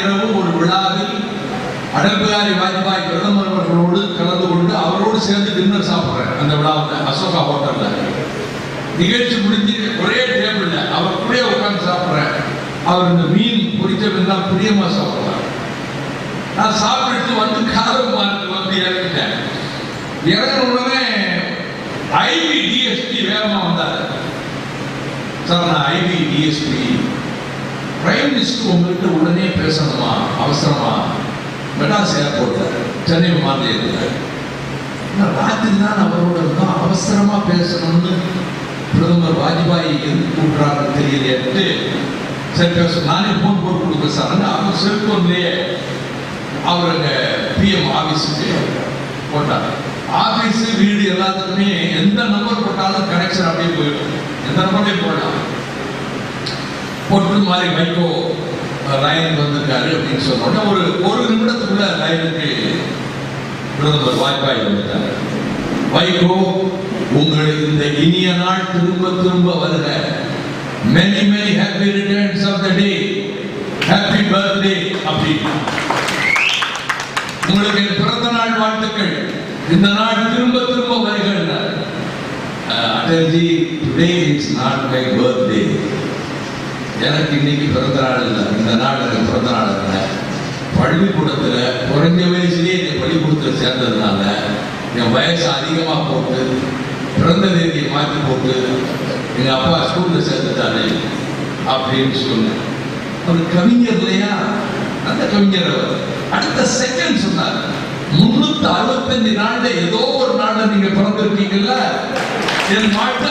இரவு ஒரு விழாவு பிகாரி வாஜ்பாய் பிரதமர் அவர்களோடு கலந்து கொண்டு அவரோடு சேர்ந்து டின்னர் சாப்பிடுறேன் அந்த விழாவில் அசோகா ஹோட்டலில். நிகழ்ச்சி முடிஞ்சு ஒரே டேபிளில் அவர் கூட உட்கார்ந்து சாப்பிடுறேன். அவர் இந்த மீன் பொரிச்ச பிரியமாக தான் நான் சாப்பிட்டு வந்து காரம் மார்க்கு வந்து இறங்கிட்டேன். இறங்கின உடனே ஐபி டிஎஸ்பி வேகமா வந்தார். சார் நான் ஐபி டிஎஸ்பி பிரைம் மினிஸ்டர் உங்கள்கிட்ட உடனே பேசணுமா? அவசரமா? மெட்ராஸ் ஏர்போர்ட்ல சென்னை விமான நான் ராத்திரி தான் அவரோட இருந்தோம் அவசரமா பேசணும்னு பிரதமர் வாஜ்பாய் எது கூப்பிடுறாருன்னு தெரியலையேட்டு சரி பேச. நானே ஃபோன் போட்டு கொடுக்க சார். அவர் செல்போன்லேயே அவர் அங்கே பிஎம் ஆபீஸுக்கு போட்டார். ஆஃபீஸு வீடு எல்லாத்துக்குமே எந்த நம்பர் போட்டாலும் கனெக்ஷன் பொட்டு மாதிரி மைக்கோ ராயன் வந்திருக்காரு அப்படின்னு சொன்ன ஒரு ஒரு நிமிடத்துக்குள்ள ராயனுக்கு பிரதமர் வாய்ப்பாய் வந்துட்டார். வைகோ உங்களுக்கு இந்த இனிய நாள் திரும்ப திரும்ப வருக. Many many happy returns of the day happy birthday அப்படின்னு உங்களுக்கு என் பிறந்த நாள் வாழ்த்துக்கள். இந்த நாள் திரும்ப திரும்ப வருகின்றார் Atalji today is not my birthday எனக்கு இன்னைக்கு பிறந்த நாள் இல்லை. இந்த நாள் எனக்கு பிறந்த நாள் இல்லை. பள்ளிக்கூடத்தில் குறைஞ்ச வயசுலேயே இந்த பள்ளிக்கூடத்தில் சேர்ந்ததுனால என் வயசு அதிகமாக போட்டு பிறந்த தேதியை மாற்றி போட்டு எங்கள் அப்பா ஸ்கூலில் சேர்ந்துட்டாரு அப்படின்னு சொன்னேன். ஒரு கவிஞர் இல்லையா? அந்த கவிஞர் அடுத்த செகண்ட் சொன்னார் முன்னூத்தி அறுபத்தஞ்சு நாள்ல ஏதோ ஒரு நாள்ல நீங்க பிறந்திருக்கீங்கல்ல. என் மாட்டு